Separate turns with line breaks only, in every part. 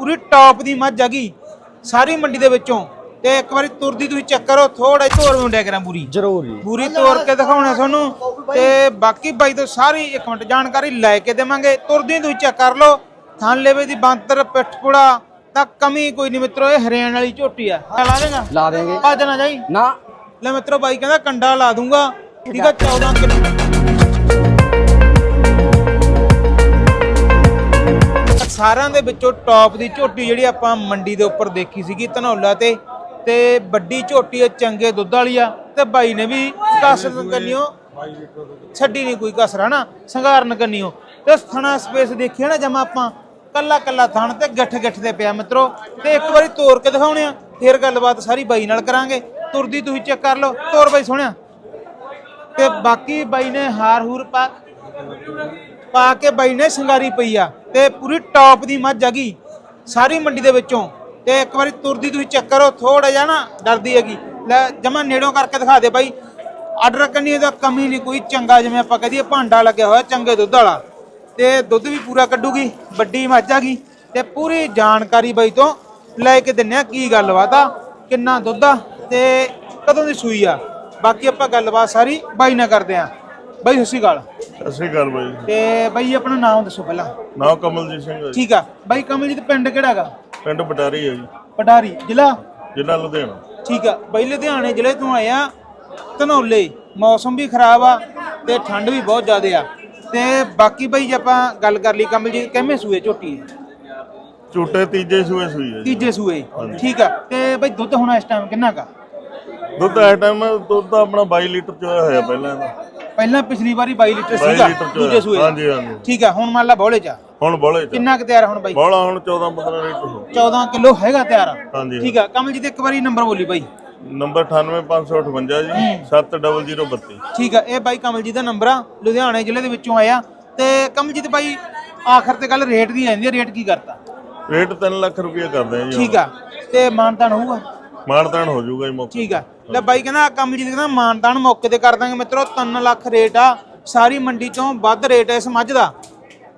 ਪੂਰੀ top ਦੀ ਮੱਝ ਹੈਗੀ ਸਾਰੀ ਮੰਡੀ ਦੇ ਵਿੱਚੋਂ। ਤੇ ਇੱਕ ਵਾਰੀ ਤੁਰਦੀ ਤੁਸੀਂ ਚੈੱਕ ਕਰੋ ਥੋੜਾ ਜਿਹਾ ਤੋਰ ਮੁੰਡਿਆ ਕਰਾਂ ਪੂਰੀ।
ਜ਼ਰੂਰ ਜੀ।
ਪੂਰੀ ਤੋਰ ਕੇ ਦਿਖਾਉਣਾ ਤੁਹਾਨੂੰ। ਤੇ ਬਾਕੀ ਬਾਈ ਤੋਂ ਸਾਰੀ ਇੱਕ ਮਿੰਟ ਜਾਣਕਾਰੀ ਲੈ ਕੇ ਦੇਵਾਂਗੇ। ਤੁਰਦੀ ਤੁਸੀਂ ਚੈੱਕ ਕਰ ਲਓ ਥਾਂ ਲੇਵੇ ਦੀ ਬਾਂਤਰ ਪਿੱਠਪੁੜਾ ਤਾਂ ਕਮੀ ਕੋਈ ਨਹੀਂ ਮਿੱਤਰੋ ਇਹ ਹਰਿਆਣ ਵਾਲੀ ਝੋਟੀ ਆ। ਲਾ ਦੇਗਾ
ਲਾ ਦੇਂਗੇ।
ਭੱਜ ਨਾ ਜਾਈ।
ਨਾ।
ਲੈ ਮਿੱਤਰੋ ਬਾਈ ਕਹਿੰਦਾ ਕੰਡਾ ਲਾ ਦੂੰਗਾ। ਠੀਕ ਆ 14 ਕਿਲੋ। ਸਾਰਿਆਂ ਦੇ ਵਿੱਚੋਂ ਟੌਪ ਦੀ ਝੋਟੀ ਜਿਹੜੀ ਆਪਾਂ ਮੰਡੀ ਦੇ ਉੱਪਰ ਦੇਖੀ ਸੀਗੀ ਧਨੌਲਾ ਤੇ ਤੇ ਵੱਡੀ ਝੋਟੀ ਹੈ ਚੰਗੇ ਦੁੱਧ ਵਾਲੀ ਆ ਤੇ ਬਾਈ ਨੇ ਵੀ ਕਸਰ ਕੰਨਿਓ ਛੱਡੀ ਨਹੀਂ ਕੋਈ ਕਸਰ ਹਨਾ? ਸੰਘਾਰਨ ਕੰਨਿਓ ਤੇ ਥਣਾ ਸਪੇਸ ਦੇਖਿਆ ਨਾ ਜਮਾ ਆਪਾਂ ਕੱਲਾ ਕੱਲਾ ਥਣ ਤੇ ਗੱਠ ਗੱਠ ਤੇ ਪਿਆ ਮਿੱਤਰੋ। ਤੇ ਇੱਕ ਵਾਰੀ ਤੋੜ ਕੇ ਦਿਖਾਉਣੇ ਆ ਫੇਰ ਗੱਲਬਾਤ ਸਾਰੀ ਬਾਈ ਨਾਲ ਕਰਾਂਗੇ। ਤੁਰਦੀ ਤੁਸੀਂ ਚੈੱਕ ਕਰ ਲਓ। ਤੋਰ ਬਾਈ ਸੋਹਣਿਆ। ਤੇ ਬਾਕੀ ਬਾਈ ਨੇ ਹਾਰ ਹੂਰ ਪਾ ਪਾ ਕੇ ਬਾਈ ਨੇ ਸ਼ਿੰਗਾਰੀ ਪਈ ਆ ਤੇ ਪੂਰੀ ਟੌਪ ਦੀ ਮੱਝ ਹੈਗੀ ਸਾਰੀ ਮੰਡੀ ਦੇ ਵਿੱਚੋਂ। ਤੇ ਇੱਕ ਵਾਰੀ ਤੁਰਦੀ ਤੁਸੀਂ ਚੈੱਕ ਕਰੋ ਥੋੜਾ ਜਿਹਾ ਨਾ ਡਰਦੀ ਹੈਗੀ। ਲੈ ਜਮਾ ਨੇੜੋਂ ਕਰਕੇ ਦਿਖਾ ਦੇ ਬਾਈ। ਆਰਡਰ ਕਰਨੀ ਦਾ ਕਮੀ ਨਹੀਂ, ਕੋਈ ਚੰਗਾ ਜਿਵੇਂ ਆਪਾਂ ਕਹਦੀਏ ਭਾਂਡਾ ਲੱਗਿਆ ਹੋਇਆ, ਚੰਗੇ ਦੁੱਧ ਵਾਲਾ। ਤੇ ਦੁੱਧ ਵੀ ਪੂਰਾ ਕੱਢੂਗੀ, ਵੱਡੀ ਮੱਝ ਹੈਗੀ ਤੇ ਪੂਰੀ ਜਾਣਕਾਰੀ ਬਾਈ ਤੋਂ ਲੈ ਕੇ ਦਿੰਨੇ ਆ, ਕੀ ਗੱਲਬਾਤ ਆ, ਕਿੰਨਾ ਦੁੱਧ ਆ ਤੇ ਕਦੋਂ ਦੀ ਸੂਈ ਆ। ਬਾਕੀ ਆਪਾਂ ਗੱਲਬਾਤ ਸਾਰੀ ਬਾਈ ਨਾਲ ਕਰਦੇ ਆ। ਬਾਈ ਸਤਿ ਸ਼੍ਰੀ ਅਕਾਲ।
ਸਤਿ ਸ਼੍ਰੀ ਅਕਾਲ ਬਾਈ।
ਤੇ ਬਾਈ ਆਪਣਾ ਨਾਮ ਦੱਸੋ ਪਹਿਲਾਂ।
ਨਾਮ ਕਮਲਜੀਤ ਸਿੰਘ ਹੈ ਜੀ।
ਠੀਕ ਆ। ਬਾਈ ਕਮਲਜੀਤ ਪਿੰਡ ਕਿਹੜਾ ਹੈਗਾ
ਪਿੰਡ ਬਟਾਰੀ ਹੈ ਜੀ।
ਪਟਾਰੀ ਜ਼ਿਲ੍ਹਾ?
ਜ਼ਿਲ੍ਹਾ ਲੁਧਿਆਣਾ।
ਠੀਕ ਆ। ਬਾਈ ਲੁਧਿਆਣੇ ਜ਼ਿਲ੍ਹੇ ਤੋਂ ਆਏ ਆ। ਧਨੌਲੇ ਮੌਸਮ ਵੀ ਖਰਾਬ ਆ ਤੇ ਠੰਡ ਵੀ ਬਹੁਤ ਜ਼ਿਆਦਾ ਆ। ਤੇ ਬਾਕੀ ਬਾਈ ਜੇ ਆਪਾਂ ਗੱਲ ਕਰ ਲਈ ਕਮਲਜੀਤ ਕਿੰਨੇ ਸੂਏ ਝੋਟੀ? ਹੈ?
ਝੂਟੇ ਤੀਜੇ ਸੂਏ ਸੂਈ ਹੈ ਜੀ।
ਤੀਜੇ ਸੂਏ। ਠੀਕ ਆ। ਤੇ ਬਾਈ ਦੁੱਧ ਹੁਣ ਇਸ ਟਾਈਮ ਕਿੰਨਾ ਕਾ
ਦੁੱਧ ਇਸ ਟਾਈਮ ਦੁੱਧ ਤਾਂ ਆਪਣਾ 22 ਲੀਟਰ ਚੋਇਆ ਹੋਇਆ ਪਹਿਲਾਂ ਇਹਦਾ।
ਪਹਿਲਾਂ ਪਿਛਲੀ ਵਾਰੀ 22 ਲੀਟਰ
22
ਸੀਗਾ
ਲੀਟਰ
ਦੂਜੇ ਸੂਏ
ਹਾਂਜੀ ਹਾਂਜੀ।
ਠੀਕ ਆ ਹੁਣ ਮੰਨ ਲਾ ਬੋਲੇ ਚ
ਹੁਣ ਬੋਲੇ ਚ
ਕਿੰਨਾ ਕੁ ਤਿਆਰ ਆ ਹੁਣ ਬਾਈ?
ਬੋਲਾ ਹੁਣ 14 15 ਲੀਟਰ ਹੋ
14 ਕਿਲੋ ਹੈਗਾ ਤਿਆਰ
ਹਾਂਜੀ
ਠੀਕ ਆ ਕਮਲਜੀਤ ਇੱਕ ਵਾਰੀ ਨੰਬਰ ਬੋਲੀ ਬਾਈ।
ਨੰਬਰ 98558 ਜੀ 7032
ਠੀਕ ਆ ਇਹ ਬਾਈ ਕਮਲਜੀਤ ਦਾ ਨੰਬਰ ਆ ਲੁਧਿਆਣੇ ਜ਼ਿਲ੍ਹੇ ਦੇ ਵਿੱਚੋਂ ਆਇਆ। ਤੇ ਕਮਲਜੀਤ ਬਾਈ ਆਖਰ ਤੇ ਗੱਲ ਰੇਟ ਦੀ ਆਂਦੀ ਰੇਟ ਕੀ ਕਰਤਾ?
ਰੇਟ 3 ਲੱਖ ਰੁਪਏ ਕਰਦੇ ਆ ਜੀ
ਠੀਕ ਆ ਤੇ ਮਾਨਤਾਨ ਹੋਊਗਾ?
ਮਾਨਤਾਨ ਹੋ ਜਾਊਗਾ ਜੀ ਮੌਕੇ
ਠੀਕ ਆ ਲੈ ਬਾਈ ਕਹਿੰਦਾ ਕਮਲਜੀਤ ਕਹਿੰਦਾ ਮਾਨਤਾਨ ਮੌਕੇ ਤੇ ਕਰ ਦਾਂਗੇ ਮਿੱਤਰੋ 3 ਲੱਖ ਰੇਟ ਆ ਸਾਰੀ ਮੰਡੀ ਚੋਂ ਵੱਧ ਰੇਟ ਹੈ ਇਸ ਮੱਝ ਦਾ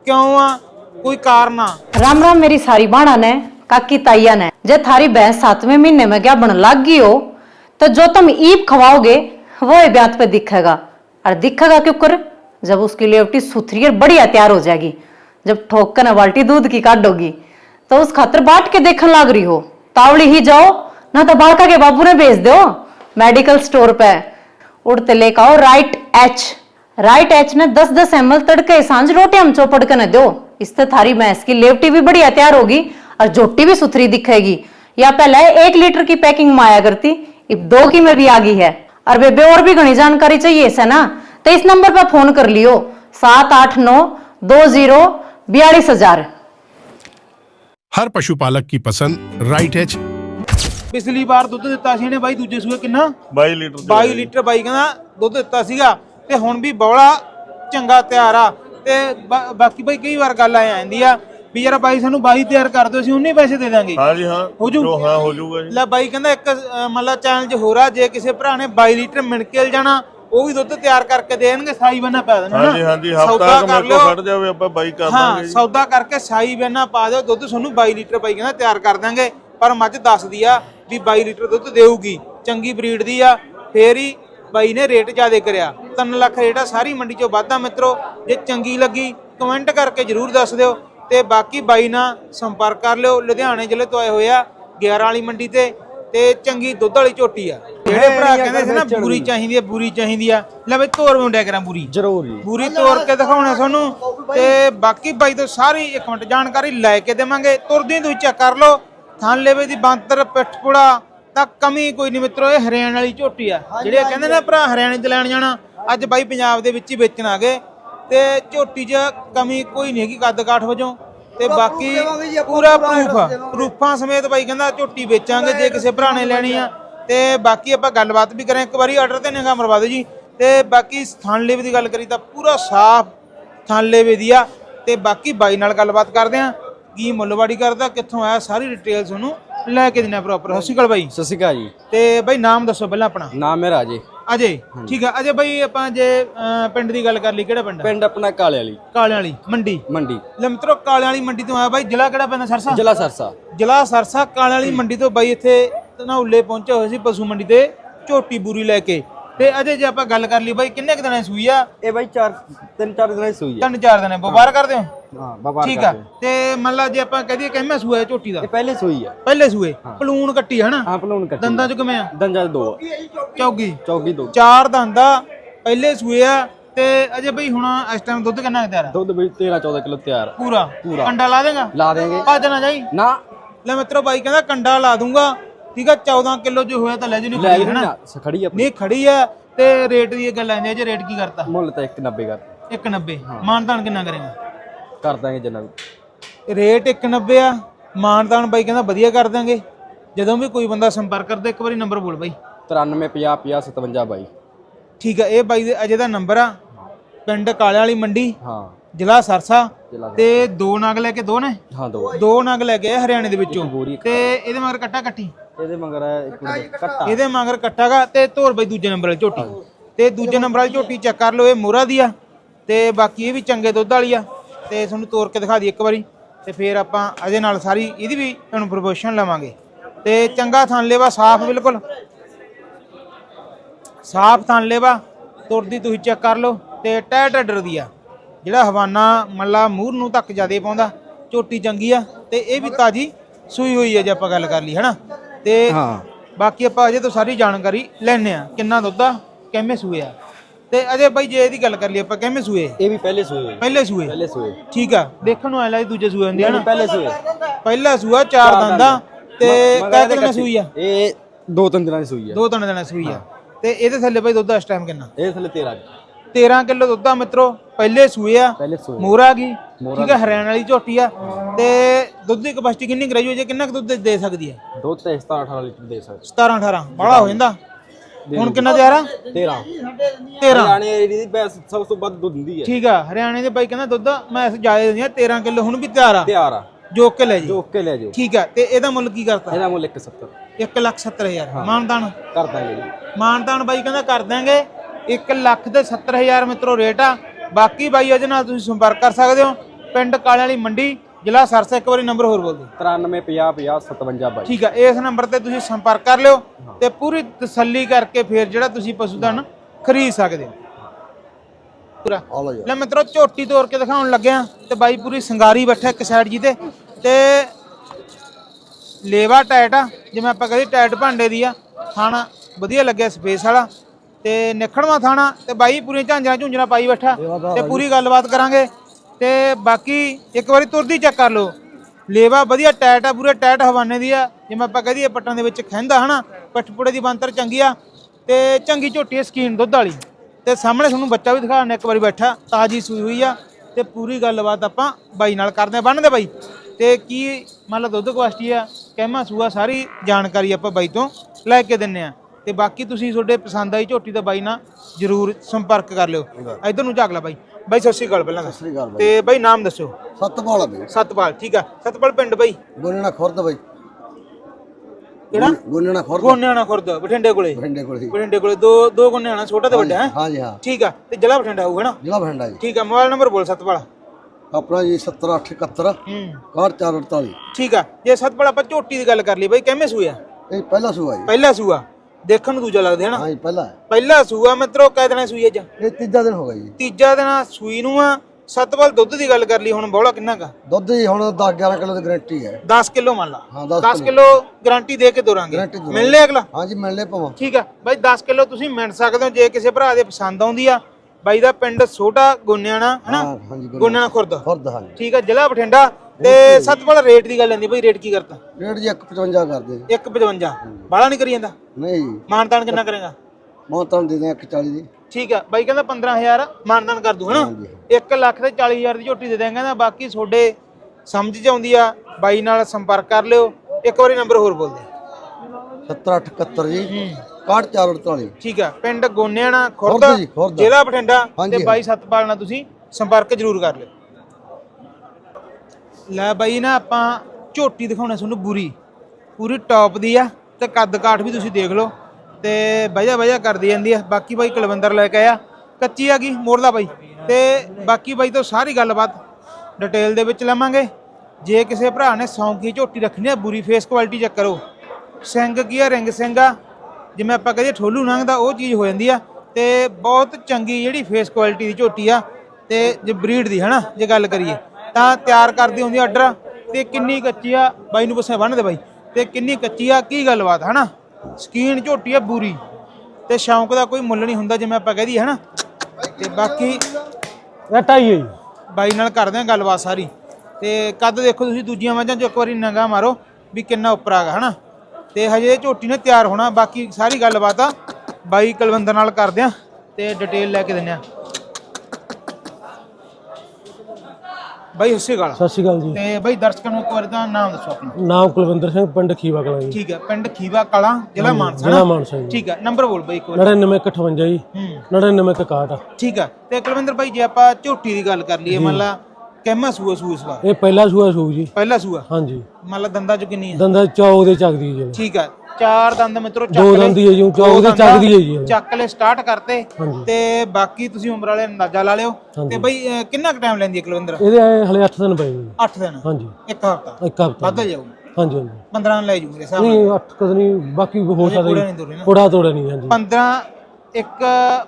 ਕਿਉਂ ਆ ਕੋਈ ਕਾਰਨ ਆ
राम राम मेरी सारी बाणा ने काकी ताइया ने जे थारी भैंस सातवें महीने में क्या बन लाग गई हो तो जो तुम ईप खवाओगे वो ही ब्यात पे दिखेगा और दिखेगा क्यों कर जब उसकी लेवटी सुथरी और बढ़िया तैयार हो जाएगी जब ठोकर न बाल्टी दूध की काटोगी तो उस खातर बाट के देखने लाग रही हो तावड़ी ही जाओ ना तो बालका के बाबू ने भेज दो। मेडिकल स्टोर पे। उड़ते लेकर आओ राइट एच राइट एच ने 10 10 एम तड़के, साँझ रोटी हम चौपड़ के न दो। इससे थारी भैंस की लेवटी भी बढ़िया तैयार होगी और जोटी भी सुथरी दिखेगी। या पहले एक लीटर की पैकिंग में आया करती अब दो की में भी आ गई है। और बेबे और भी घनी जानकारी चाहिए, इसे ना? तो इस नंबर पर फ़ोन कर लियो। सात आठ नौ दो ज़ीरो बयालीस हज़ार।
हर पशुपालक की पसंद राइट एच
ਪਿਛਲੀ ਵਾਰ ਦੁੱਧ ਦਿੱਤਾ ਸੀ ਇਹਨੇ ਬਾਈ ਦੂਜੇ ਸੂਏ ਕਿੰਨਾ?
22 ਲੀਟਰ
22 ਲੀਟਰ ਬਾਈ ਕਹਿੰਦਾ ਦੁੱਧ ਦਿੱਤਾ ਸੀਗਾ ਤੇ ਹੁਣ ਵੀ ਬੌਲਾ ਚੰਗਾ ਤਿਆਰ ਆ ਤੇ ਬਾਕੀ ਬਾਈ ਕਈ ਵਾਰ ਗੱਲ ਆ ਜਾਂਦੀ ਆ ਵੀ ਯਾਰ ਬਾਈ ਸਾਨੂੰ 22 ਤਿਆਰ ਕਰ ਦਿਓ ਅਸੀਂ ਉਨੇ ਪੈਸੇ ਦੇ ਦਾਂਗੇ।
ਹਾਂ ਜੀ ਹਾਂ।
ਹੋ ਜੂ?
ਹਾਂ ਹੋ ਜਾਊਗਾ ਜੀ।
ਲੈ ਬਾਈ ਕਹਿੰਦਾ ਇੱਕ ਮਤਲਬ ਚੈਲੰਜ ਹੋ ਰਿਹਾ ਜੇ ਕਿਸੇ ਭਰਾ ਨੇ 22 ਲੀਟਰ ਮਿਣ ਕੇ ਜਾਣਾ ਉਹ ਵੀ ਦੁੱਧ ਤਿਆਰ ਕਰਕੇ ਦੇਣਗੇ ਸਾਈ ਬੰਨਾ ਪਾ ਦੇਣਾ
ਹਾਂ ਜੀ ਹਾਂ ਜੀ
ਸੌਦਾ
ਹਫਤਾ। ਕੋ ਖੜ ਜਾਵੇ ਆਪਾਂ ਬਾਈ ਕਰ ਦਾਂਗੇ
ਹਾਂ ਸੌਦਾ ਕਰਕੇ ਸਾਈ ਬੰਨਾ ਪਾ ਦਿਓ ਦੁੱਧ ਤੁਹਾਨੂੰ 22 ਲੀਟਰ ਬਾਈ ਕਹਿੰਦਾ ਤਿਆਰ ਕਰ ਦਾਂਗੇ ਪਰ ਮੱਝ ਦੱਸਦੀ ਆ ਵੀ 22 ਲੀਟਰ ਦੁੱਧ ਦੇਊਗੀ ਚੰਗੀ ਬਰੀਡ ਦੀ ਆ ਫੇਰ ਹੀ ਬਾਈ ਨੇ ਰੇਟ ਜ਼ਿਆਦਾ ਕਰਿਆ। 3 ਲੱਖ ਰੇਟ ਆ ਸਾਰੀ ਮੰਡੀ ਚੋਂ ਵਾਧਾ ਮਿੱਤਰੋ ਜੇ ਚੰਗੀ ਲੱਗੀ ਕਮੈਂਟ ਕਰਕੇ ਜਰੂਰ ਦੱਸ ਦਿਓ ਤੇ ਬਾਕੀ ਬਾਈ ਨਾਲ ਸੰਪਰਕ ਕਰ ਲਿਓ ਲੁਧਿਆਣੇ ਜ਼ਿਲ੍ਹੇ ਤੋਂ ਆਏ ਹੋਏ ਆ 11 ਵਾਲੀ ਮੰਡੀ ਤੇ ਤੇ ਚੰਗੀ ਦੁੱਧ ਵਾਲੀ ਝੋਟੀ ਆ। ਜਿਹੜੇ ਭਰਾ ਕਹਿੰਦੇ ਸੀ ਨਾ ਬੂਰੀ ਚਾਹੀਦੀ ਆ ਬੂਰੀ ਚਾਹੀਦੀ ਆ। ਲੈ ਬਈ ਤੋਰ ਮੁੰਡਿਆ ਕਰਾਂ ਬੂਰੀ।
ਜ਼ਰੂਰ। ਜੀ
ਪੂਰੀ ਤੋੜ ਕੇ ਦਿਖਾਉਣਾ ਤੁਹਾਨੂੰ ਤੇ ਬਾਕੀ ਬਾਈ ਤੋਂ ਸਾਰੀ ਇੱਕ ਮਿੰਟ ਜਾਣਕਾਰੀ ਲੈ ਕੇ ਦੇਵਾਂਗੇ ਤੁਰਦੀ ਤੁਸੀਂ ਚੈੱਕ ਕਰ ਲਓ। ਥਾਂ ਲੇਵੇ ਦੀ ਬਾਂਤਰ ਪਿੱਠਪੁੜਾ ਤਾਂ ਕਮੀ ਕੋਈ ਨਹੀਂ ਮਿੱਤਰੋ ਇਹ ਹਰਿਆਣ ਵਾਲੀ ਝੋਟੀ ਆ। ਜਿਹੜੇ ਕਹਿੰਦੇ ਨੇ ਭਰਾ ਹਰਿਆਣੇ ਚ ਲੈਣ ਜਾਣਾ ਅੱਜ ਬਾਈ ਪੰਜਾਬ ਦੇ ਵਿੱਚ ਹੀ ਵੇਚਣ ਆ ਗਏ। ਤੇ ਝੋਟੀ 'ਚ ਕਮੀ ਕੋਈ ਨਹੀਂ ਹੈਗੀ ਕੱਦ ਕਾਠ ਵਜੋਂ। ਤੇ ਬਾਕੀ ਪੂਰਾ ਪ੍ਰੂਫ ਪ੍ਰੂਫਾਂ ਸਮੇਤ ਬਾਈ ਕਹਿੰਦਾ ਝੋਟੀ ਵੇਚਾਂਗੇ ਜੇ ਕਿਸੇ ਭਰਾ ਨੇ ਲੈਣੀ ਆ। ਤੇ ਬਾਕੀ ਆਪਾਂ ਗੱਲਬਾਤ ਵੀ ਕਰਾਂ ਇੱਕ ਵਾਰੀ ਆਰਡਰ ਤੇ ਨਿਗਾਹ ਮਰਵਾ ਦਿਓ ਜੀ। ਤੇ ਬਾਕੀ ਥਣ ਲੇਵੇ ਦੀ ਗੱਲ ਕਰੀ ਤਾਂ ਪੂਰਾ ਸਾਫ਼ ਥਣ ਲੇਵੇ ਦੀ ਆ। ਤੇ ਬਾਕੀ ਬਾਈ ਨਾਲ ਗੱਲਬਾਤ ਕਰਦੇ ਆ। ਕੀ ਮੁੱਲਵਾੜੀ ਕਰਦਾ ਕਿੱਥੋਂ ਆਇਆ ਸਾਰੀ ਡਿਟੇਲਸ ਉਹਨੂੰ ਲੈ ਕੇ ਦਿਨਾ ਪ੍ਰੋਪਰ ਸਤਿ ਸ਼੍ਰੀ ਅਕਾਲ ਬਾਈ।
ਸਤਿ ਸ਼੍ਰੀ ਅਕਾਲ ਜੀ।
ਤੇ ਬਾਈ ਨਾਮ ਦੱਸੋ ਪਹਿਲਾਂ ਆਪਣਾ।
ਨਾਮ ਮੇਰਾ ਜੀ
ਅਜੇ? ਠੀਕ ਆ ਅਜੇ ਬਾਈ ਆਪਾਂ ਜੇ ਅਹ, ਪਿੰਡ ਦੀ ਗੱਲ ਕਰ ਲਈ ਕਿਹੜਾ ਪਿੰਡ?
ਪਿੰਡ ਆਪਣਾ ਕਾਲੇ ਵਾਲੀ।
ਕਾਲਿਆਂ ਵਾਲੀ ਮੰਡੀ।
ਮੰਡੀ।
ਲੈ ਮਿੱਤਰੋ ਕਾਲਿਆਂ ਵਾਲੀ ਮੰਡੀ ਤੋਂ ਆਇਆ ਬਾਈ ਜ਼ਿਲ੍ਹਾ ਕਿਹੜਾ ਪੈਂਦਾ ਸਰਸਾ?
ਜ਼ਿਲ੍ਹਾ ਸਰਸਾ।
ਜ਼ਿਲ੍ਹਾ ਸਰਸਾ ਕਾਲਿਆਂ ਵਾਲੀ ਮੰਡੀ ਤੋਂ ਬਾਈ ਇੱਥੇ ਧਨੌਲੇ ਪਹੁੰਚੇ ਹੋਏ ਸੀ ਪਸ਼ੂ ਮੰਡੀ ਤੇ ਝੋਟੀ ਬੂਰੀ ਲੈ ਕੇ। ਤੇ ਅਜੇ ਜੇ ਆਪਾਂ ਗੱਲ ਕਰ ਲਈ ਬਾਈ ਕਿੰਨੇ ਕੁ ਦਿਨਾਂ ਦੀ ਸੂਈ ਆ?
ਇਹ ਬਾਈ ਚਾਰ ਤਿੰਨ ਚਾਰ ਦਿਨਾਂ ਦੀ ਸੂਈ ਹੈ
ਤਿੰਨ ਚਾਰ ਦਿਨ ਵਪਾਰ ਕਰਦੇ ਹੋ?
ਹਾਂ ਬਾਬਾ
ਠੀਕ ਆ। ਤੇ ਮੰਨ ਲਾ ਜੇ ਆਪਾਂ ਕਹਦੀਏ ਕਿੰਨਾ ਸੂਆ ਹੈ ਝੋਟੀ ਦਾ?
ਇਹ ਪਹਿਲੀ ਸੂਈ ਹੈ
ਪਹਿਲੇ ਸੂਏ? ਪਲੂਣ ਕੱਟੀ ਹਨਾ?
ਹਾਂ ਪਲੂਣ ਕੱਟੀ
ਦੰਦਾਂ ਚ ਕਿਵੇਂ ਆ?
ਦੰਜਾਂ 'ਚ ਦੋ
ਚੌਗੀ।
ਚੌਗੀ ਦੋ।
ਚਾਰ ਦੰਦਾ ਪਹਿਲੇ ਸੂਏ ਆ ਤੇ ਅਜੇ ਬਈ ਹੁਣ ਇਸ ਟਾਈਮ ਦੁੱਧ ਕਿੰਨਾ ਕੁ ਤਿਆਰ ਆ?
ਦੁੱਧ ਵੀ 13 14 ਕਿਲੋ ਤਿਆਰ
ਪੂਰਾ।
ਪੂਰਾ।
ਕੰਡਾ ਲਾ ਦੇਗਾ?
ਲਾ ਦੇਂਗੇ।
ਭੱਜ ਨਾ ਜਾਈ।
ਨਾ।
ਲੈ ਮਿੱਤਰੋ ਬਾਈ ਕਹਿੰਦਾ ਕੰਡਾ ਲਾ ਦੂੰਗਾ। ਠੀਕ ਆ 14 ਕਿਲੋ ਜੋ ਹੋਇਆ ਤਾਂ ਲੈ ਜੀ ਨਹੀਂ ਖੜੀ
ਨਾ? ਖੜੀ ਆਪਣੀ।
ਨਹੀਂ ਖੜੀ ਆ ਤੇ ਰੇਟ ਦੀ ਗੱਲ ਆਂਦੀ ਜੇ ਰੇਟ ਕੀ ਕਰਤਾ?
ਮੁੱਲ ਤਾਂ 190 ਕਰ।
190 ਮਾਨਤਾਨ ਕਿੰਨਾ ਕਰੇਗਾ?
ਕਰ ਦਾਂਗੇ ਜਿੰਨਾ
ਰੇਟ 190 ਆ ਮਾਨਤਾਨ ਬਾਈ ਕਹਿੰਦਾ ਵਧੀਆ ਕਰ ਦਾਂਗੇ। ਜਦੋਂ ਵੀ ਕੋਈ ਬੰਦਾ ਸੰਪਰਕ ਕਰਦਾ ਇੱਕ ਵਾਰੀ ਨੰਬਰ ਬੋਲ ਬਾਈ।
93 50 50 57 ਬਾਈ।
ਠੀਕ ਆ ਇਹ ਬਾਈ ਦੇ ਅਜੇ ਦਾ ਨੰਬਰ ਆ। ਪਿੰਡ ਕਾਲੇ ਵਾਲੀ ਮੰਡੀ।
ਹਾਂ।
ਜ਼ਿਲ੍ਹਾ ਸਰਸਾ
ਜ਼ਿਲ੍ਹਾ
ਤੇ ਦੋ ਨਗ ਲੈ ਕੇ ਦੋ ਨੇ?
ਹਾਂ ਦੋ।
ਦੋ ਨਗ ਲੈ ਕੇ ਹਰਿਆਣੇ ਦੇ ਵਿੱਚੋਂ। ਤੇ ਇਹਦੇ ਮਗਰ ਕੱਟਾ ਕੱਟੀ?
ਇਹਦੇ ਮਗਰ ਹੈ ਇੱਕ ਮਿੰਟ ਕੱਟਾ
ਇਹਦੇ ਮਗਰ ਕੱਟਾਗਾ ਤੇ ਧੋਰ ਬਈ ਦੂਜੇ ਨੰਬਰ ਵਾਲੀ ਝੋਟੀ। ਤੇ ਦੂਜੇ ਨੰਬਰ ਵਾਲੀ ਝੋਟੀ ਚੈੱਕ ਕਰ ਲਓ ਇਹ ਮੋਹਰਾ ਦੀ ਆ ਤੇ ਬਾਕੀ ਇਹ ਵੀ ਚੰਗੇ ਦੁੱਧ ਵਾਲੀ ਆ। ਤੇ ਤੁਹਾਨੂੰ ਤੋੜ ਕੇ ਦਿਖਾ ਦੀ ਇੱਕ ਵਾਰੀ। ਤੇ ਫਿਰ ਆਪਾਂ ਅਜੇ ਨਾਲ ਸਾਰੀ ਇਹਦੀ ਵੀ ਇਨਫੋਰਮੇਸ਼ਨ ਲਵਾਂਗੇ। ਤੇ ਚੰਗਾ ਥਣ ਲੇਵਾ ਸਾਫ਼ ਬਿਲਕੁਲ। ਸਾਫ਼ ਥਣ ਲੇਵਾ ਤੁਰਦੀ ਤੁਸੀਂ ਚੈੱਕ ਕਰ ਲਓ। ਤੇ ਟੈ ਟੱਡਰ ਦੀ ਆ। ਜਿਹੜਾ ਹਵਾਨਾ ਮੱਲਾ ਮੂਰ ਨੂੰ ਤੱਕ ਜਿਆਦੇ ਪਾਉਂਦਾ ਝੋਟੀ ਚੰਗੀ ਆ ਤੇ ਇਹ ਵੀ ਤਾਜੀ ਸੂਈ ਹੋਈ ਹੈ ਜੇ ਆਪਾਂ ਗੱਲ ਕਰ ਲਈ ਹਨਾ? ਤੇ
ਹਾਂ।
ਬਾਕੀ ਆਪਾਂ ਅਜੇ ਤੋਂ ਸਾਰੀ ਜਾਣਕਾਰੀ ਲੈਣੇ ਆ ਕਿੰਨਾ ਦੁੱਧ ਆ ਕਿੰਨੇ ਸੂਏ ਆ। ਤੇ ਅਜੇ ਬਾਈ ਜੇ ਇਹਦੀ ਗੱਲ ਕਰ ਲਈ ਆਪਾਂ ਕਿੰਨੇ ਸੂਏ?
ਇਹ ਵੀ ਪਹਿਲੇ ਸੂਏ ਹੋਏ।
ਪਹਿਲੇ ਸੂਏ?
ਪਹਿਲੇ ਸੂਏ।
ਠੀਕ ਆ ਦੇਖਣ ਨੂੰ ਐ ਲੱਗਦਾ ਦੂਜੇ ਸੂਏ ਹੁੰਦੇ ਆ ਨਾ
ਪਹਿਲੇ ਸੂਏ।
ਪਹਿਲਾ ਸੂਆ ਚਾਰ ਦੰਦਾਂ ਤੇ ਕਹਿ ਦਿਨਾਂ ਸੂਈ ਆ?
ਇਹ ਦੋ ਤਿੰਨ ਦਿਨਾਂ ਦੀ ਸੂਈ ਹੈ
ਦੋ ਤਿੰਨ ਦਿਨਾਂ ਸੂਈ ਆ। ਤੇ ਇਹਦੇ ਥੱਲੇ ਬਾਈ ਦੁੱਧ ਇਸ ਟਾਈਮ ਕਿੰਨਾ?
ਇਹ ਥੱਲੇ 13
13 ਕਿਲੋ ਦੁੱਧ ਆ ਮਿੱਤਰੋ ਪਹਿਲੇ ਸੂਏ ਆ
ਪਹਿਲੇ ਸੂਏ।
ਮੋਰਾ ਆ ਗਈ ਠੀਕ ਹੈ ਹਰਿਆਣਾ ਵਾਲੀ ਝੋਟੀ ਆ। ਤੇ ਦੁੱਧ ਦੀ ਕਪੈਸਿਟੀ ਕਿੰਨੀ ਕਰਾਈ ਹੋਈ ਜੇ ਕਿੰਨਾ ਕੁ ਦੁੱਧ ਦੇ ਸਕਦੀ ਹੈ
ਦੁੱਧ ਤੇ 17 18 ਲੀਟਰ ਦੇ ਸਕਦੇ।
17 18 ਬਾਹਲਾ ਹੋ ਜਾਂਦਾ। ਹੁਣ ਕਿੰਨਾ ਤਿਆਰ ਆ?
13
13
ਹਰਿਆਣੇ ਦੀ ਬੈਸ ਸਭ ਤੋਂ ਵੱਧ ਦੁੱਧ ਦਿੰਦੀ ਹੈ
ਠੀਕ ਆ ਹਰਿਆਣੇ ਦੇ ਬਾਈ ਕਹਿੰਦਾ ਦੁੱਧ ਮੈਂ ਇਸ ਜਾਇਜ਼ ਦਿੰਦੀ ਆ 13 ਕਿਲੋ ਹੁਣ ਵੀ ਤਿਆਰ ਆ।
ਤਿਆਰ ਆ।
ਜੋਕ ਕੇ ਲੈ ਜੀ
ਜੋ ਕੇ ਲੈ ਜਾਓ
ਠੀਕ ਆ ਤੇ ਇਹਦਾ ਮੁੱਲ ਕੀ ਕਰਤਾ?
ਇਹਦਾ ਮੁੱਲ 170
1 ਲੱਖ 70 ਹਜ਼ਾਰ। ਮਾਨਦਾਨ
ਕਰ ਦਾਂਗੇ
ਮਾਨਦਾਨ ਬਾਈ ਕਹਿੰਦਾ ਕਰ ਦਾਂਗੇ 1 ਲੱਖ ਤੇ 70 ਹਜ਼ਾਰ ਮਿੱਤਰੋ ਰੇਟ ਆ। ਬਾਕੀ ਬਾਈ ਇਹਦੇ ਨਾਲ ਤੁਸੀਂ ਸੰਪਰਕ ਕਰ ਸਕਦੇ ਹੋ। ਪਿੰਡ ਕਾਲੇ ਵਾਲੀ ਮੰਡੀ ਜ਼ਿਲ੍ਹਾ ਸਰਸਾ ਇੱਕ ਵਾਰੀ ਨੰਬਰ ਹੋਰ ਬੋਲ ਦਿਓ।
93 50 50 57 ਬਾਈ।
ਠੀਕ ਆ ਇਸ ਨੰਬਰ ਤੇ ਤੁਸੀਂ ਸੰਪਰਕ ਕਰ ਲਿਓ ਤੇ ਪੂਰੀ ਤਸੱਲੀ ਕਰਕੇ ਫਿਰ ਜਿਹੜਾ ਤੁਸੀਂ ਪਸ਼ੂ ਧਨ ਖਰੀਦ ਸਕਦੇ ਹੋ। ਪੂਰਾ। ਲੈ ਮਿੱਤਰੋ ਝੋਟੀ ਤੋੜ ਕੇ ਦਿਖਾਉਣ ਲੱਗਿਆ ਤੇ ਬਾਈ ਪੂਰੀ ਸਿੰਗਾਰੀ ਬੈਠਾ ਇੱਕ ਸਾਈਡ ਜੀ ਤੇ ਤੇ ਲੇਵਾ ਟਾਈਟ ਆ ਜਿਵੇਂ ਆਪਾਂ ਕਹਿੰਦੇ ਟਾਈਟ ਭਾਂਡੇ ਦੀ ਆ। ਖਾਣਾ ਵਧੀਆ ਲੱਗਿਆ ਸਪੇਸ ਵਾਲਾ। ਤੇ ਨਿਖੜਵਾ ਥਾਣਾ ਤੇ ਬਾਈ ਪੂਰੀ ਝਾਂਜਰਾਂ ਝੁੰਜਰਾਂ ਪਾਈ ਬੈਠਾ ਤੇ ਪੂਰੀ ਗੱਲਬਾਤ ਕਰਾਂਗੇ ਤੇ ਬਾਕੀ ਇੱਕ ਵਾਰੀ ਤੁਰਦੀ ਚੈੱਕ ਕਰ ਲਓ। ਲੇਵਾ ਵਧੀਆ ਟਾਈਟ ਆ ਪੂਰੇ ਟਾਈਟ ਹਵਾਨੇ ਦੀ ਆ। ਜਿਵੇਂ ਆਪਾਂ ਕਹਦੀਏ ਪੱਟਾਂ ਦੇ ਵਿੱਚ ਖਹਿੰਦਾ ਹਨਾ ਪੱਠਪੁੜੇ ਦੀ ਬੰਤਰ ਚੰਗੀ ਆ। ਤੇ ਚੰਗੀ ਝੋਟੀ ਆ ਸਕੀਨ ਦੁੱਧ ਵਾਲੀ। ਤੇ ਸਾਹਮਣੇ ਤੁਹਾਨੂੰ ਬੱਚਾ ਵੀ ਦਿਖਾਉਣਾ ਇੱਕ ਵਾਰੀ ਬੈਠਾ ਤਾਜੀ ਸੂਈ ਹੋਈ ਆ। ਤੇ ਪੂਰੀ ਗੱਲਬਾਤ ਆਪਾਂ ਬਾਈ ਨਾਲ ਕਰਦੇ ਆ। ਬੰਨਦੇ ਬਾਈ? ਤੇ ਕੀ ਮੰਨ ਲਾ ਦੁੱਧ ਕੁਆਸਟੀ ਆ ਕਹਿਮਾ ਸੂਆ ਸਾਰੀ ਜਾਣਕਾਰੀ ਆਪਾਂ ਬਾਈ ਤੋਂ ਲੈ ਕੇ ਦਿੰਨੇ ਆ। ਤੇ ਬਾਕੀ ਤੁਸੀਂ ਤੁਹਾਡੇ ਪਸੰਦ ਆਈ ਝੋਟੀ ਦਾ ਬਾਈ ਨਾਲ ਜਰੂਰ ਸੰਪਰਕ ਕਰ ਲਿਓ। ਇਧਰ ਨੂੰ ਝਾਕ ਲੈ ਬਾਈ। ਬਾਈ ਸਤਿ ਸ਼੍ਰੀ ਅਕਾਲ ਪਹਿਲਾਂ ਤਾਂ।
ਸ੍ਰੀ ਅਕਾਲ ਬਾਈ।
ਤੇ ਬਾਈ ਨਾਮ ਦੱਸੋ
ਸਤਪਾਲ ਬਈ।
ਸਤਪਾਲ ਠੀਕ ਆ। ਸਤਪਾਲ ਪਿੰਡ ਬਾਈ?
ਗੋਨੇਣਾ ਖੁਰਦ ਬਈ।
ਕਿਹੜਾ?
ਗੋਨੇਣਾ ਖੁਰਦ।
ਗੋਨਿਆਣਾ ਖੁਰਦ ਬਠਿੰਡੇ ਕੋਲੇ।
ਬਠਿੰਡੇ ਕੋਲ। ਹੀ
ਬਠਿੰਡੇ ਕੋਲੇ। ਦੋ ਦੋ ਗੋਨਿਆਣਾ ਛੋਟਾ ਤੇ ਵੱਡਾ ਹੈ?
ਹਾਂ ਜੀ ਹਾਂ।
ਠੀਕ ਆ। ਤੇ ਜ਼ਿਲ੍ਹਾ ਬਠਿੰਡਾ ਹੋਊਗਾ ਨਾ?
ਜ਼ਿਲ੍ਹਾ ਬਠਿੰਡਾ ਜੀ।
ਠੀਕ ਆ। ਮੋਬਾਈਲ ਨੰਬਰ ਬੋਲ ਸਤਪਾਲ।
ਆਪਣਾ ਜੀ 70871
ਹੂੰ।
6448
ਠੀਕ ਆ। ਜੇ ਸਤਪਾਲ ਆਪਾਂ ਝੋਟੀ ਦੀ ਗੱਲ ਕਰ ਲਈ ਬਾਈ ਕਿਵੇਂ ਸੂਆ
ਇਹ ਪਹਿਲਾ ਸੂਆ ਜੀ।
ਪਹਿਲਾ ਸੂਆ। ਦੇਖਣ ਨੂੰ ਦੂਜਾ ਲੱਗਦਾ ਹੈ ਨਾ
ਪਹਿਲਾ। ਹੈ।
ਪਹਿਲਾ ਸੂਆ ਮਿੱਤਰੋ ਕਹਿ ਦੇਣਾ ਸੂਈ ਅੱਜ?
ਇਹ ਤੀਜਾ ਦਿਨ ਹੋ ਗਿਆ ਜੀ।
ਤੀਜਾ ਦਿਨ ਆ ਸੂਈ ਨੂੰ ਆ। ਸਤਪਾਲ ਦੁੱਧ ਦੀ ਗੱਲ ਕਰ ਲਈ ਹੁਣ ਬੋਲਾ ਕਿੰਨਾ ਕਾ
ਦੁੱਧ ਜੀ ਹੁਣ 10 11 ਕਿਲੋ ਦੀ ਗਾਰੰਟੀ ਹੈ।
10 ਕਿਲੋ ਮੰਨ ਲਾ।
ਹਾਂ 10
10 ਕਿਲੋ। ਗਾਰੰਟੀ ਦੇ ਕੇ ਦੋਰਾਂਗੇ। ਮਿਲ ਲਿਆ ਅਗਲਾ?
ਹਾਂ ਜੀ ਮਿਲਨੇ ਪਵਾਂ
ਠੀਕ ਆ। ਬਾਈ 10 ਕਿਲੋ ਤੁਸੀਂ ਮਿਲ ਸਕਦੇ ਹੋ ਜੇ ਕਿਸੇ ਭਰਾ ਦੇ ਪਸੰਦ ਆਉਂਦੀ ਆ। ਬਾਈ ਦਾ ਪਿੰਡ ਛੋਟਾ ਗੋਨਿਆਣਾ ਹਨਾ?
ਹਾਂ
ਗੋਨਿਆਣਾ। ਖੁਰਦ।
ਖੁਰਦ ਜੀ।
ਠੀਕ ਆ ਜ਼ਿਲ੍ਹਾ ਬਠਿੰਡਾ। ਤੇ ਸਤਪਾਲ ਰੇਟ ਦੀ ਗੱਲ ਆਂਦੀ ਬਾਈ ਰੇਟ ਕੀ ਕਰਤਾ?
ਰੇਟ ਜੀ 155 ਕਰਦੇ ਜੀ।
155 ਬਾਲਾ ਨਹੀਂ ਕਰੀ ਜਾਂਦਾ?
ਨਹੀਂ ਜੀ।
ਮਾਨਤਾਨ ਕਿੰਨਾ ਕਰੇਗਾ?
ਮੈਂ ਤੁਹਾਨੂੰ ਦੇ ਦਿਆਂ 140 ਦੀ।
ਠੀਕ ਆ ਬਾਈ ਕਹਿੰਦਾ 15000 ਮਾਨਤਾਨ ਕਰ ਦੂ ਹਨਾ? 1 ਲੱਖ ਤੇ 40000 ਦੀ ਝੋਟੀ ਦੇ ਦਿਆਂਗੇ ਕਹਿੰਦਾ ਬਾਕੀ ਤੁਹਾਡੇ ਸਮਝ ਚ ਆਉਂਦੀ ਆ ਬਾਈ ਨਾਲ ਸੰਪਰਕ ਕਰ ਲਿਓ। ਇੱਕ ਵਾਰੀ ਨੰਬਰ ਹੋਰ ਬੋਲ ਦੇ।
7871 ਜੀ। 6448
ਠੀਕ ਆ ਪਿੰਡ ਗੋਨਿਆਣਾ ਖੁਰਦ
ਖੁਰਦ ਜੀ, ਖੁਰਦ।
ਜ਼ਿਲ੍ਹਾ ਬਠਿੰਡਾ
ਹਾਂਜੀ,
ਤੇ ਬਾਈ ਸਤਪਾਲ ਨਾਲ ਤੁਸੀਂ ਸੰਪਰਕ ਜ਼ਰੂਰ ਕਰ ਲਿਓ। ਲੈ ਬਾਈ ਨਾ ਆਪਾਂ ਝੋਟੀ ਦਿਖਾਉਣਾ ਤੁਹਾਨੂੰ ਬੁਰੀ। ਪੂਰੀ ਟੌਪ ਦੀ ਆ। ਤੇ ਕੱਦ ਕਾਠ ਵੀ ਤੁਸੀਂ ਦੇਖ ਲਓ ਤੇ ਵਜਾ ਵਜਾ ਕਰਦੀ ਜਾਂਦੀ ਆ। ਬਾਕੀ ਬਾਈ ਕੁਲਵਿੰਦਰ ਲੈ ਕੇ ਆਇਆ। ਕੱਚੀ ਆ ਗਈ ਮੋੜਦਾ ਬਾਈ। ਤੇ ਬਾਕੀ ਬਾਈ ਤੋਂ ਸਾਰੀ ਗੱਲਬਾਤ ਡਿਟੇਲ ਦੇ ਵਿੱਚ ਲਵਾਂਗੇ। ਜੇ ਕਿਸੇ ਭਰਾ ਨੇ ਸੌਂਕੀ ਝੋਟੀ ਰੱਖਣੀ ਆ, ਬੁਰੀ ਫੇਸ ਕੁਆਲਿਟੀ ਚੈੱਕ ਕਰੋ। ਸਿੰਘ ਕੀ ਆ, ਰਿੰਗ ਸਿੰਘ ਆ। ਜਿਵੇਂ ਆਪਾਂ ਕਹੀਏ ਠੋਲੂ ਲੰਘਦਾ, ਉਹ ਚੀਜ਼ ਹੋ ਜਾਂਦੀ ਆ। ਤੇ ਬਹੁਤ ਚੰਗੀ ਜਿਹੜੀ ਫੇਸ ਕੁਆਲਿਟੀ ਦੀ ਝੋਟੀ ਆ। ਤੇ ਜੇ ਬਰੀਡ ਦੀ, ਹਨਾ, ਜੇ ਗੱਲ ਕਰੀਏ। ਤਾਂ ਤਿਆਰ ਕਰਦੀ ਹੁੰਦੀ ਆਰਡਰ ਤੇ ਕਿੰਨੀ ਕੱਚੀ ਆ, ਬਾਈ ਨੂੰ ਪੁੱਛਿਆ ਬੰਨ ਦੇ ਬਾਈ। ਤੇ ਕਿੰਨੀ ਕੱਚੀ ਆ ਕੀ ਗੱਲਬਾਤ ਹਨਾ? ਸਕੀਨ ਝੋਟੀ ਆ ਬੂਰੀ ਤੇ ਸ਼ੌਂਕ ਦਾ ਕੋਈ ਮੁੱਲ ਨਹੀਂ ਹੁੰਦਾ ਜਿਵੇਂ ਆਪਾਂ ਕਹਦੀ ਹਨਾ? ਤੇ ਬਾਕੀ
ਜੀ।
ਬਾਈ ਨਾਲ ਕਰਦੇ ਆ ਗੱਲਬਾਤ ਸਾਰੀ। ਤੇ ਕੱਦ ਦੇਖੋ ਤੁਸੀਂ ਦੂਜੀਆਂ ਮੱਝਾਂ ਚੋਂ ਇੱਕ ਵਾਰੀ ਨੰਗਾ ਮਾਰੋ ਵੀ ਕਿੰਨਾ ਉੱਪਰ ਆਗਾ ਹਨਾ? ਤੇ ਹਜੇ ਝੋਟੀ ਨੇ ਤਿਆਰ ਹੋਣਾ ਬਾਕੀ ਸਾਰੀ ਗੱਲਬਾਤ ਆ। ਬਾਈ ਕੁਲਵਿੰਦਰ ਨਾਲ ਕਰਦੇ ਆ ਤੇ ਡਿਟੇਲ ਲੈ ਕੇ ਦਿੰਨੇ ਆ। ਬਾਈ ਹੁਸੇ ਗਾਲ
ਸਤਿ ਸ਼੍ਰੀ ਅਕਾਲ ਜੀ।
ਤੇ ਬਾਈ ਦਰਸ਼ਕਾਂ ਨੂੰ ਇੱਕ ਵਾਰੀ ਦਾ ਨਾਮ ਦੱਸੋ ਆਪਣਾ।
ਨਾਮ ਕੁਲਵਿੰਦਰ ਸਿੰਘ ਪਿੰਡ ਖੀਵਾ ਕਲਾਂ ਜੀ।
ਠੀਕ ਹੈ ਪਿੰਡ ਖੀਵਾ ਕਲਾਂ ਜ਼ਿਲ੍ਹਾ ਮਾਨਸਾ
ਜ਼ਿਲ੍ਹਾ? ਮਾਨਸਾ ਜੀ।
ਠੀਕ ਹੈ ਨੰਬਰ ਬੋਲ ਬਾਈ ਇੱਕ ਵਾਰੀ।
9958 ਜੀ।
ਹੂੰ।
9961
ਠੀਕ ਹੈ ਤੇ ਕੁਲਵਿੰਦਰ ਬਾਈ ਜੇ ਆਪਾਂ ਝੋਟੀ ਦੀ ਗੱਲ ਕਰ ਲਈਏ ਮੰਨ ਲਾ ਕਹਿਮਾ ਸੂਆ ਸੂਆ ਇਸ ਵਾਰ
ਇਹ ਪਹਿਲਾ ਸੂਆ ਸੂ ਜੀ।
ਪਹਿਲਾ ਸੂਆ।
ਹਾਂਜੀ।
ਮੰਨ ਲਾ ਦੰਦਾਂ ਚ ਕਿੰਨੀ ਹੈ?
ਦੰਦਾ ਚੌਕ ਦੇ ਚੱਕਦੀ ਜੀ।
ਠੀਕ ਹੈ ਚਾਰ ਦੰਦ ਮਿੱਤਰੋ ਚੱਕ
ਦੋ। ਦੰਦੀ ਹੈ ਜੀ, ਚੌਕ
ਦੋ
ਦੇ
ਦੰਦ
ਚੱਕਦੀ ਹੈ ਜੀ ਇਹ।
ਚੱਕ ਲੈ ਸਟਾਰਟ ਕਰਤੇ।
ਹਾਂਜੀ।
ਤੇ ਬਾਕੀ ਤੁਸੀਂ ਉਮਰ ਵਾਲੇ ਅੰਦਾਜ਼ਾ ਲਾ ਲਿਓ।
ਹਾਂਜੀ।
ਤੇ ਬਾਈ ਅਹ, ਕਿੰਨਾ ਕੁ ਟਾਈਮ ਲੈਂਦੀ ਹੈ ਕੁਲਵਿੰਦਰ?
ਇਹਦੇ ਆਏ ਹਲੇ 8 ਦਿਨ ਪਏ ਜੀ
8 ਦਿਨ?
ਹਾਂਜੀ।
ਇੱਕ ਹਫਤਾ?
ਇੱਕ ਹਫਤਾ।
ਵੱਧ ਜਾਊ।
ਹਾਂਜੀ ਹਾਂਜੀ।
15 ਲੈ ਜੂ ਮੇਰੇ ਹਿਸਾਬ ਨਾਲ।
ਨਹੀਂ 8 ਕਦ ਨਹੀਂ ਬਾਕੀ ਹੋ ਸਕਦਾ
ਪੂਰਾ ਨਹੀਂ ਨਾ
ਨਹੀਂ ਹਾਂਜੀ।
15 ਇੱਕ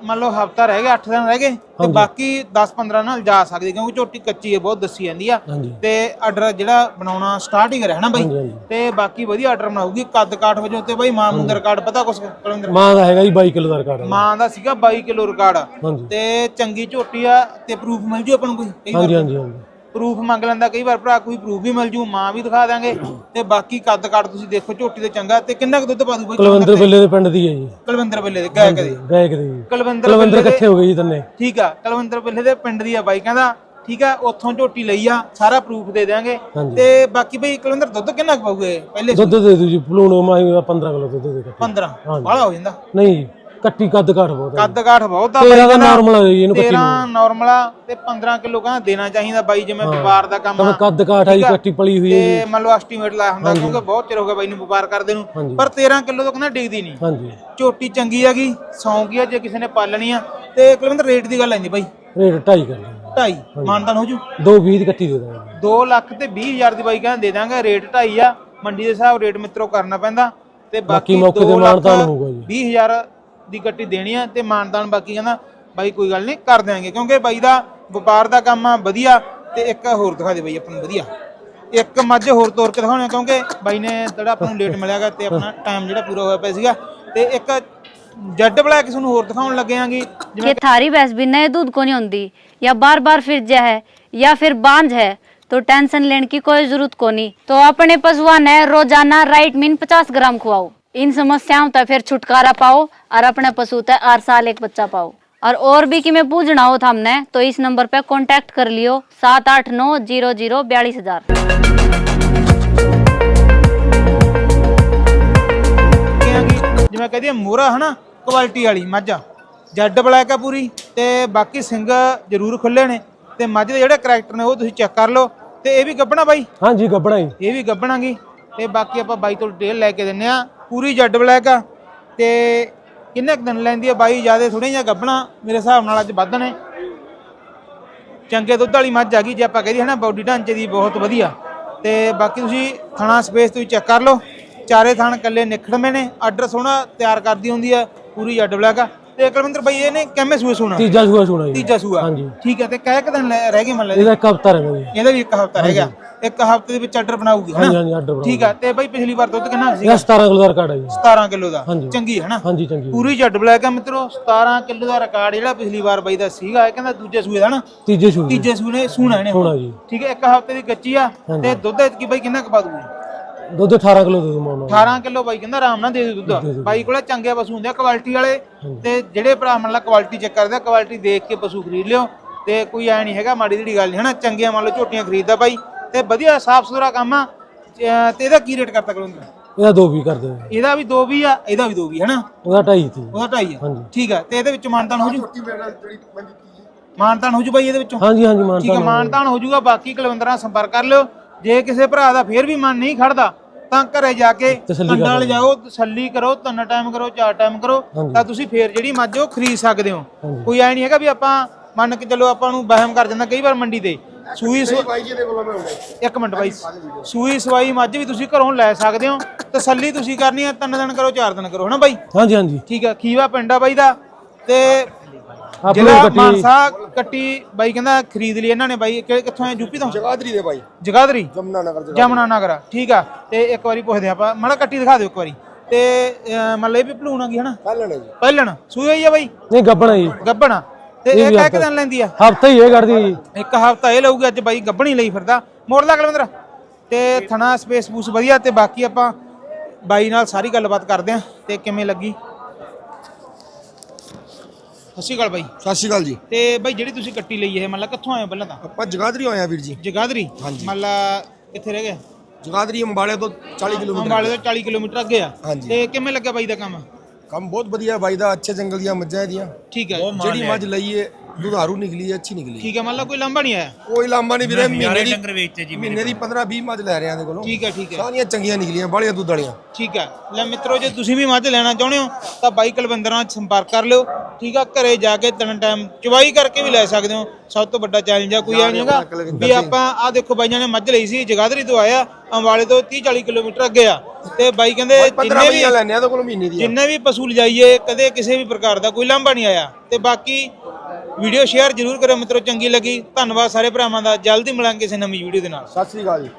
ਮੰਨ ਲਓ ਹਫਤਾ ਰਹਿ ਗਿਆ 8 ਦਿਨ ਰਹਿ ਗਏ ਤੇ ਬਾਕੀ 10 15 ਨਾਲ ਜਾ ਸਕਦੀ ਕਿਉਂਕਿ ਝੋਟੀ ਕੱਚੀ ਹੈ ਬਹੁਤ ਦੱਸੀ ਜਾਂਦੀ ਆ। ਤੇ ਆਰਡਰ ਜਿਹੜਾ ਬਣਾਉਣਾ ਸਟਾਰਟ ਹੀ ਕਰਿਆ ਹਨਾ ਬਾਈ? ਤੇ ਬਾਕੀ ਵਧੀਆ ਆਰਡਰ ਬਣਾਉਗੀ ਕੱਦ ਕਾਠ ਵਜੋਂ ਤੇ ਬਾਈ ਮਾਂ ਮੁੰਦਰ ਕਾਰਡ ਪਤਾ ਕੁਛ ਕੁਲਵਿੰਦਰ?
ਮਾਂ ਦਾ ਹੈਗਾ ਜੀ 22 ਕਿਲੋ ਦਾ ਰਿਕਾਰਡ
ਮਾਂ ਦਾ ਸੀਗਾ 22 ਕਿਲੋ ਰਿਕਾਰਡ। ਤੇ ਚੰਗੀ ਝੋਟੀ ਆ ਤੇ ਪ੍ਰੂਫ ਮਿਲ ਜੂ ਆਪਾਂ ਨੂੰ ਕੋਈ?
ਹਾਂਜੀ ਹਾਂਜੀ ਹਾਂਜੀ।
ਪ੍ਰੂਫ ਮੰਗ ਲੈਂਦਾ ਕਈ ਵਾਰ ਭਰਾ ਕੋਈ ਪ੍ਰੂਫ ਵੀ ਮਿਲ ਜੂ ਮਾਂ ਵੀ ਦਿਖਾ ਦਾਂਗੇ ਤੇ ਬਾਕੀ ਕੱਦ ਕਾਠ ਤੁਸੀਂ ਦੇਖੋ ਝੋਟੀ ਤੇ ਚੰਗਾ ਤੇ ਕਿੰਨਾ ਕੁ ਦੁੱਧ ਪਾ ਦੂ ਬਾਈ?
ਕੁਲਵਿੰਦਰ ਬਿੱਲੇ ਦੇ ਪਿੰਡ ਦੀ ਹੈ ਜੀ।
ਕੁਲਵਿੰਦਰ ਬੱਲੇ ਦੇ ਗਾਇਕ ਦੇ।
ਗਾਇਕ ਦੇ।
ਕੁਲਵਿੰਦਰ
ਕੁਲਵਿੰਦਰ
ਦੇ
ਇਕੱਠੇ ਹੋ ਗਏ ਜੀ ਤੰਨੇ।
ਠੀਕ ਆ ਕੁਲਵਿੰਦਰ ਬੱਲੇ ਦੇ ਪਿੰਡ ਦੀ ਆ ਬਾਈ ਕਹਿੰਦਾ ਠੀਕ ਆ ਉੱਥੋਂ ਝੋਟੀ ਲਈ ਆ ਸਾਰਾ ਪ੍ਰੂਫ ਦੇ
ਹਾਂਜੀ।
ਤੇ ਬਾਕੀ ਬਈ ਕੁਲਵਿੰਦਰ ਦੁੱਧ ਕਿੰਨਾ ਕੁ ਪਾਉਗੇ ਪਹਿਲੇ
ਦੁੱਧ ਦੇ ਦਿਓ ਜੀ ਪਲੂਣੋ ਮਾਈ 15 ਕਿਲੋ ਦੁੱਧ ਦੇ ਕੱਟੀ
15
ਹਾਂਜੀ।
ਬਾਹਲਾ ਹੋ ਜਾਂਦਾ।
ਨਹੀਂ ਜੀ, ਕੱਟੀ ਕੱਦ ਕਾਠ ਬਹੁਤ ਹੈ
ਕੱਦ ਕਾਠ ਬਹੁਤ ਆ
ਤੇਰਾ ਦਾ ਨਾਰਮਲ ਹੈ ਜੀ ਇਹਨੂੰ ਕੱਟੀ
13 ਨਾਰਮਲ ਆ ਤੇ 15 ਕਿਲੋ ਕਹਿੰਦਾ ਦੇਣਾ ਚਾਹੀਦਾ ਬਾਈ ਜਿਵੇਂ ਵਪਾਰ ਦਾ ਕੰਮ
ਤਾਂ
ਆ।
ਕੱਦ ਆ ਜੀ ਕੱਟੀ ਪਲੀ ਹੋਈ ਹੈ ਜੀ।
ਤੇ ਮੰਨ ਲਓ ਐਸਟੀਮੇਟ ਲਾਇਆ ਹੁੰਦਾ ਕਿਉਂਕਿ ਬਹੁਤ ਚਿਰ ਹੋ ਗਿਆ ਬਾਈ ਨੂੰ ਵਪਾਰ ਕਰਦੇ ਨੂੰ।
ਹਾਂਜੀ।
ਪਰ 13 ਕਿਲੋ ਤੋਂ ਕਹਿੰਦਾ ਡਿੱਗਦੀ ਨਹੀਂ।
ਹਾਂਜੀ।
ਝੋਟੀ ਚੰਗੀ ਹੈਗੀ ਸੌਂਗੀ ਆ ਜੇ ਕਿਸੇ ਨੇ ਪਾਲਣੀ ਆ। ਤੇ ਕੁਲਵਿੰਦਰ ਰੇਟ ਦੀ ਗੱਲ ਆਂਦੀ ਬਾਈ?
ਰੇਟ 2.5 ਕਰ ਲਈ
2.5 ਮਾਨਦਾਨ ਹੋ ਜੂ?
220 ਦੀ ਕੱਟੀ ਦੇ ਦਾਂਗੇ।
2 ਲੱਖ ਤੇ 20 ਹਜ਼ਾਰ ਦੀ ਬਾਈ ਕਹਿੰਦਾ ਦੇ ਦਾਂਗੇ ਰੇਟ 2.5 ਆ। ਮੰਡੀ ਦੇ ਹਿਸਾਬ ਰੇਟ ਮਿੱਤਰੋ ਕਰਨਾ ਪੈਂਦਾ। ਤੇ ਬਾਕੀ
ਮੌਕੇ ਤੇ
ਦੋ
ਮਾਨਤਾਨ ਹੋਊਗਾ ਜੀ।
20 ਹਜ਼ਾਰ ਦੀ ਗੱਟੀ ਦੇਣੀ ਆ ਤੇ ਮਾਨਦਾਨ ਬਾਕੀ ਕਹਿੰਦਾ ਬਾਈ ਕੋਈ ਗੱਲ ਨਹੀਂ ਕਰ ਦਿਆਂਗੇ ਕਿਉਂਕਿ ਬਾਈ ਦਾ ਵਪਾਰ ਦਾ ਕੰਮ ਆ ਵਧੀਆ ਤੇ ਇੱਕ ਹੋਰ ਦਿਖਾ ਦੇ ਬਾਈ ਆਪਾਂ ਨੂੰ ਵਧੀਆ ਇੱਕ ਮੱਝ ਹੋਰ ਤੋਰ ਕੇ ਦਿਖਾਉਣੀ ਆ ਕਿਉਂਕਿ ਬਾਈ ਨੇ ਜਿਹੜਾ ਆਪਾਂ ਨੂੰ ਲੇਟ ਮਿਲਿਆਗਾ ਤੇ ਆਪਣਾ ਟਾਈਮ ਜਿਹੜਾ ਪੂਰਾ ਹੋਇਆ ਪਿਆ ਸੀਗਾ ਤੇ ਇੱਕ ਜੈਡ ਬਲੈਕ ਕਿਸੇ ਨੂੰ ਹੋਰ ਦਿਖਾਉਣ ਲੱਗੇ ਆਂਗੇ ਜਿਵੇਂ
कि थारी भैंस भी नए दूध को नहीं होती या बार बार फिर जा है या फिर बांझ है तो टेंशन लेने की कोई जरूरत को नहीं तो अपने पशुआ ने रोजाना राइट मीन 50 ग्राम खुआओ इन समस्याओं तक फिर छुटकारा पाओ और अपने पशु तक हर साल एक बच्चा पाओ और और भी कि मैं पूछना हो था हमने तो इस नंबर पे कांटेक्ट कर लियो सात आठ नौ जीरो जीरो बयालीस हजार
ਆਂਗੀ ਜਿਵੇਂ ਕਹਦੀ ਮੋਹਰਾ ਹਨਾ ਕੁਆਲਿਟੀ ਵਾਲੀ ਮੱਝ ਆ ਜੈਡ ਬਲੈਕ ਆ ਪੂਰੀ ਤੇ ਬਾਕੀ ਸਿੰਘ ਜ਼ਰੂਰ ਖੁੱਲੇ ਨੇ ਤੇ ਮੱਝ ਦੇ ਜਿਹੜੇ ਕਰੈਕਟਰ ਨੇ ਉਹ ਤੁਸੀਂ ਚੈੱਕ ਕਰ ਲਓ ਤੇ ਇਹ ਵੀ ਗੱਬਣਾ ਬਾਈ
ਹਾਂਜੀ ਗੱਬੜਾ ਜੀ
ਇਹ ਵੀ ਗੱਬਣਾਗੀ ਤੇ ਬਾਕੀ ਆਪਾਂ ਬਾਈ ਤੋਂ ਡਿਟੇਲ ਲੈ ਕੇ ਦਿੰਨੇ ਆ। ਪੂਰੀ ਜੈਡ ਬਲੈਕ ਆ ਤੇ ਕਿੰਨੇ ਦਿਨ ਲੈਂਦੀ ਆ ਬਾਈ? ਜਿਆਦੇ ਥੋੜੀਆਂ ਜਿਹਾ ਗੱਬਣਾ ਮੇਰੇ ਹਿਸਾਬ ਨਾਲ ਅੱਜ ਵੱਧ ਨੇ। ਚੰਗੇ ਦੁੱਧ ਵਾਲੀ ਮੱਝ ਆ ਗਈ ਜੇ ਆਪਾਂ ਕਹਦੀ ਹੈ ਨਾ ਬਾਡੀ ਢਾਂਚੇ ਦੀ ਬਹੁਤ ਵਧੀਆ। ਤੇ ਬਾਕੀ ਤੁਸੀਂ ਥਣਾ ਸਪੇਸ ਤੁਸੀਂ ਚੈੱਕ ਕਰ ਲਓ। ਚਾਰੇ ਥਣ ਕੱਲੇ ਨਿਖੜਵੇਂ ਨੇ ਆਰਡਰ ਸੋਹਣਾ ਤਿਆਰ ਕਰਦੀ ਹੁੰਦੀ ਆ ਪੂਰੀ ਜੱਡ ਬਲੈਕ ਆ। ਤੇ ਕੁਲਵਿੰਦਰ ਬਾਈ ਇਹਨੇ ਕਿੰਮੇ ਸੂਏ ਸੋਣਾ?
ਤੀਜਾ ਸੂਆ ਸੁਣਾ
ਤੀਜਾ ਸੂਆ।
ਹਾਂਜੀ।
ਠੀਕ ਹੈ ਤੇ ਕਹਿ ਕਿ ਦਿਨ ਰਹਿ ਗਏ ਮੰਨ ਲੈ
ਇਹਦਾ ਇੱਕ ਹਫਤਾ ਰਹਿੰਦਾ ਜੀ।
ਇਹਦਾ ਵੀ ਇੱਕ ਹਫਤਾ ਰਹਿ ਗਿਆ। ਇੱਕ ਹਫ਼ਤੇ ਦੇ ਵਿੱਚ ਆਰਡਰ ਬਣਾਉਗੀ
ਹਾਂਜੀ ਹਾਂਜੀ ਆਰਡਰ
ਠੀਕ ਆ ਤੇ ਬਾਈ ਪਿਛਲੀ ਵਾਰ ਦੁੱਧ ਕਿੰਨਾ ਸੀ
ਇਹਦਾ 17 ਕਿਲੋ ਦਾ ਰਿਕਾਰਡ ਹੈ ਜੀ।
17 ਕਿਲੋ ਦਾ।
ਹਾਂਜੀ।
ਚੰਗੀ ਹੈ ਨਾ
ਹਾਂਜੀ ਚੰਗੀ
ਪੂਰੀ ਜੱਡ ਬਲੈਕ ਆ ਮਿੱਤਰੋ 17 ਕਿਲੋ ਦਾ ਰਿਕਾਰਡ ਜਿਹੜਾ ਪਿਛਲੀ ਵਾਰ ਬਾਈ ਦਾ ਸੀਗਾ ਇਹ ਕਹਿੰਦਾ ਦੂਜੇ ਸੂਏ ਦਾ ਨਾ
ਤੀਜੇ ਸੂਏ ਦੀ।
ਤੀਜੇ ਸੂਏ ਨੇ ਸੂਣਾ ਇਹਨੇ
ਸੋਹਣਾ ਜੀ।
ਠੀਕ ਹੈ ਇੱਕ ਹਫ਼ਤੇ ਦੀ ਕੱਚੀ ਆ ਤੇ ਦੁੱਧ ਕੀ ਬਾਈ ਕਿੰਨਾ ਕੁ ਪਾ ਦੂਗੀ
ਦੁੱਧ 18 ਕਿਲੋ ਦੇ ਦੂੰ ਮੈਂ
18 ਕਿਲੋ ਬਾਈ ਕਹਿੰਦਾ ਆਰਾਮ ਨਾਲ ਦੇ ਦੇ ਦੁੱਧ। ਬਾਈ ਕੋਲੇ ਚੰਗੇ ਪਸ਼ੂ ਹੁੰਦੇ ਆ ਕੁਆਲਿਟੀ ਵਾਲੇ। ਤੇ ਜਿਹੜੇ ਭਰਾ ਮੰਨ ਲਾ ਕੁਆਲਿਟੀ ਚੈੱਕ ਕਰਦੇ ਆ ਕੁਆਲਿਟੀ ਦੇਖ ਕੇ ਪਸ਼ੂ ਖਰੀਦ ਲਿਓ। ਤੇ ਕੋਈ ਐ ਨਹੀਂ ਹੈਗਾ ਮਾੜੀ ਜਿਹੜੀ ਗੱਲ ਨਹੀਂ ਹਨਾ? ਚੰਗੀਆਂ ਮੰਨ ਲਓ ਝੋਟੀਆਂ ਖਰੀਦਦਾ ਬਾਈ। ਤੇ ਵਧੀਆ ਸਾਫ਼ ਸੁਥਰਾ ਕੰਮ ਆ। ਅਹ ਤੇ ਇਹਦਾ ਕੀ ਰੇਟ ਕਰਤਾ ਕਰੋਗੇ
ਇਹਦਾ ਦੋ ਵੀ ਕਰਦੇ ਆ
ਇਹਦਾ ਵੀ ਦੋ ਵੀ ਆ ਇਹਦਾ ਵੀ ਦੋ ਵੀ ਹਨਾ?
ਉਹਦਾ ਢਾਈ ਸੀ।
ਉਹਦਾ ਢਾਈ ਆ।
ਹਾਂਜੀ।
ਠੀਕ ਆ ਤੇ ਇਹਦੇ ਵਿੱਚ ਮਾਨਤਾਨ ਹੋ ਜੂ? ਮਾਨਤਾਨ ਹੋ ਜੂ ਬਾਈ ਇਹਦੇ ਵਿੱਚੋਂ?
ਹਾਂਜੀ ਹਾਂਜੀ
ਠੀਕ
ਮਾਨਤਾ
ਆ ਮਾਨਤਾਨ ਹੋ ਜੂਗਾ ਬਾਕੀ ਕੁਲਵਿੰਦਰ ਨਾਲ ਸੰਪਰਕ ਕਰ ਲਿਓ। ਜੇ ਕਿਸੇ ਭਰਾ ਦਾ ਫੇਰ ਵੀ ਮਨ ਨਹੀਂ ਖੜਦਾ ਤਾਂ ਘਰੇ ਜਾ ਕੇ
ਤਸੱਲੀ ਕਰ
ਜਾਓ ਤਸੱਲੀ ਕਰੋ ਤਿੰਨ ਟਾਈਮ ਕਰੋ ਚਾਰ ਟਾਈਮ ਕਰੋ
ਹਾਂਜੀ।
ਤਾਂ ਤੁਸੀਂ ਫੇਰ ਜਿਹੜੀ ਮੱਝ ਉਹ ਖਰੀਦ ਸਕਦੇ ਹੋ।
ਹਾਂਜੀ।
ਕੋਈ ਐ ਨਹੀਂ ਹੈਗਾ ਵੀ ਆਪਾਂ ਮੰਨ ਕੇ ਚੱਲੋ ਆਪਾਂ ਨੂੰ ਵਹਿਮ ਕਰ ਜਾਂਦਾ ਕਈ ਵਾਰ ਮੰਡੀ ਤੇ। ਸੂਈ ਸਵਾ- ਇੱਕ ਮਿੰਟ ਬਾਈ। ਸੂਈ ਸਵਾਈ ਮੱਝ ਵੀ ਤੁਸੀਂ ਘਰੋਂ ਲੈ ਸਕਦੇ ਹੋ ਤਸੱਲੀ ਤੁਸੀਂ ਕਰਨੀ ਹੈ ਤਿੰਨ ਦਿਨ ਕਰੋ ਚਾਰ ਦਿਨ ਕਰੋ ਹਨਾ ਬਾਈ?
ਹਾਂਜੀ ਹਾਂਜੀ।
ਠੀਕ ਹੈ ਖੀਵਾ ਪਿੰਡ ਆ ਬਾਈ ਦਾ ਤੇ
ਕੱਟੀ
ਮਾਨਸਾ ਕੱਟੀ ਬਾਈ ਕਹਿੰਦਾ ਖਰੀਦ ਲਈ ਇਹਨਾਂ ਨੇ ਬਾਈ ਕਿ- ਕਿੱਥੋਂ ਹੈ ਯੂਪੀ ਤੋਂ?
ਜਗਾਦਰੀ ਦੇ ਬਾਈ।
ਜਗਾਦਰੀ?
ਜਮਨਾ ਨਗਰ
ਜਮਨਾ ਨਗਰ ਠੀਕ ਆ। ਤੇ ਇੱਕ ਵਾਰੀ ਪੁੱਛਦੇ ਆਪਾਂ ਮਾੜਾ ਕੱਟੀ ਦਿਖਾ ਦਿਓ ਇੱਕ ਵਾਰੀ। ਤੇ ਅਹ, ਮੰਨ ਇਹ ਵੀ ਭਲੂਣ ਆ ਗਈ ਹਨਾ?
ਪਹਿਲਣ ਜੀ।
ਪਹਿਲਣ ਸੂਈ ਹੋਈ ਆ ਬਾਈ?
ਨਹੀਂ ਗੱਬਣਾ ਜੀ।
ਗੱਬਣ ਤੇ
ਇਹ
ਕਹਿ
ਹਫ਼ਤਾ-
ਦਿਨ ਲੈਂਦੀ ਆ?
ਹਫਤਾ ਹੀ ਇਹ ਕਰਦੀ। ਜੀ
ਇੱਕ ਹਫਤਾ ਇਹ ਲਊਗੀ ਅੱਜ ਬਾਈ ਗੱਬਣੀ ਲਈ ਫਿਰਦਾ। ਮੋੜ ਲਾ ਕਲਵਿੰਦਰ ਤੇ ਥਣਾ ਸਪੇਸ ਪੂਸ ਵਧੀਆ ਤੇ ਬਾਕੀ ਆਪਾਂ ਬਾਈ ਨਾਲ ਸਾਰੀ ਗੱਲਬਾਤ ਕਰਦੇ ਆਂ। ਤੇ ਕਿਵੇਂ ਲੱਗੀ? ਸਤਿ ਸ਼੍ਰੀ ਅਕਾਲ ਬਾਈ।
ਸਤਿ ਸ਼੍ਰੀ ਅਕਾਲ ਜੀ।
ਤੇ ਬਾਈ ਜਿਹੜੀ ਤੁਸੀਂ ਕੱਟੀ ਲਈ ਇਹ ਮਤਲਬ ਕਿੱਥੋਂ ਆਏ ਹੋ ਪਹਿਲਾਂ ਤਾਂ?
ਆਪਾਂ ਜਗਾਦਰੀ ਆਏ ਆ ਵੀਰ ਜੀ।
ਜਗਾਦਰੀ? ਮਤਲਬ ਕਿੱਥੇ ਰਹਿ ਗਿਆ
ਜਗਾਦਰੀ ਅੰਬਾਲੇ ਤੋਂ 40 ਕਿਲੋਮੀਟਰ
ਅੰਬਾਲੇ ਤੋਂ 40 ਕਿਲੋਮੀਟਰ ਅੱਗੇ ਆ।
ਹਾਂਜੀ।
ਤੇ ਕਿਵੇਂ ਲੱਗਾ ਬਾਈ ਦਾ ਕੰਮ?
ਕੰਮ ਬਹੁਤ ਵਧੀਆ ਬਾਈ ਦਾ ਅੱਛੇ ਜੰਗਲ ਦੀਆਂ ਮੱਝਾਂ ਇਹਦੀਆਂ।
ਠੀਕ ਹੈ।
ਜਿਹੜੀ ਮੱਝ ਲਈਏ ਦੁਧਾਰੂ ਨਿਕਲੀ ਹੈ ਅੱਛੀ ਨਿਕਲੀ
ਠੀਕ ਹੈ ਮਤਲਬ ਕੋਈ ਲੰਬਾ ਨਹੀਂ ਆਇਆ।
ਕੋਈ ਲਾਂਬਾ ਨਹੀਂ ਵੀਰੇ ਮਹੀਨੇ ਦੀ ਮਹੀਨੇ ਦੀ 15 20 ਮੱਝ ਲੈ ਰਿਆਂ ਦੇ ਕੋਲੋਂ।
ਠੀਕ ਹੈ ਠੀਕ ਹੈ।
ਸਾਰੀਆਂ ਚੰਗੀਆਂ ਨਿਕਲੀਆਂ ਬਾਲੀਆਂ ਦੁੱਧ ਵਾਲੀਆਂ।
ਠੀਕ ਹੈ। ਲੈ ਮਿੱਤਰੋ ਜੇ ਤੁਸੀਂ ਵੀ ਮੱਝ ਲੈਣਾ ਚਾਹੁੰਦੇ ਹੋ ਤਾਂ ਬਾਈ ਕੁਲਵਿੰਦਰ ਨਾਲ ਸੰਪਰਕ ਕਰ ਲਿਓ। ਠੀਕ ਆ ਘਰੇ ਜਾ ਕੇ ਤਿੰਨ ਟਾਈਮ ਚਵਾਈ ਕਰਕੇ ਵੀ ਲੈ ਸਕਦੇ ਹੋ। ਸਭ ਤੋਂ ਵੱਡਾ ਚੈਲੰਜ ਆ ਕੋਈ ਆ ਨਹੀਂ ਹੈਗਾ ਵੀ ਆਪਾਂ ਆ ਦੇਖੋ ਬਾਈਆਂ ਨੇ ਮੱਝ ਲਈ ਸੀ ਜਗਾਦਰੀ ਤੋਂ ਆਇਆ ਅੰਬਾਲੇ ਤੋਂ 30 40 ਕਿਲੋਮੀਟਰ ਅੱਗੇ ਆ। ਤੇ ਬਾਈ ਕਹਿੰਦੇ
15
ਜਿੰਨੇ ਵੀ
ਲੈਣੇ ਆ ਦੇ ਕੋਲੋਂ ਮਹੀਨੇ ਦੀਆਂ
ਜਿੰਨੇ ਵੀ ਪਸ਼ੂ ਲਿਜਾਈਏ ਕਦੇ ਕਿਸੇ ਵੀ ਪ੍ਰਕਾਰ ਦਾ ਕੋਈ ਲਾਂਭਾ ਨਹੀਂ ਆਇਆ। ਤੇ ਬਾਕੀ ਵੀਡੀਓ ਸ਼ੇਅਰ ਜ਼ਰੂਰ ਕਰਿਓ ਮਿੱਤਰੋ, ਚੰਗੀ ਲੱਗੀ। ਧੰਨਵਾਦ ਸਾਰੇ ਭਰਾਵਾਂ ਦਾ। ਜਲਦੀ ਮਿਲਾਂਗੇ ਕਿਸੇ ਨਵੀਂ ਵੀਡੀਓ ਦੇ ਨਾਲ।
ਸਤਿ ਸ਼੍ਰੀ ਅਕਾਲ ਜੀ।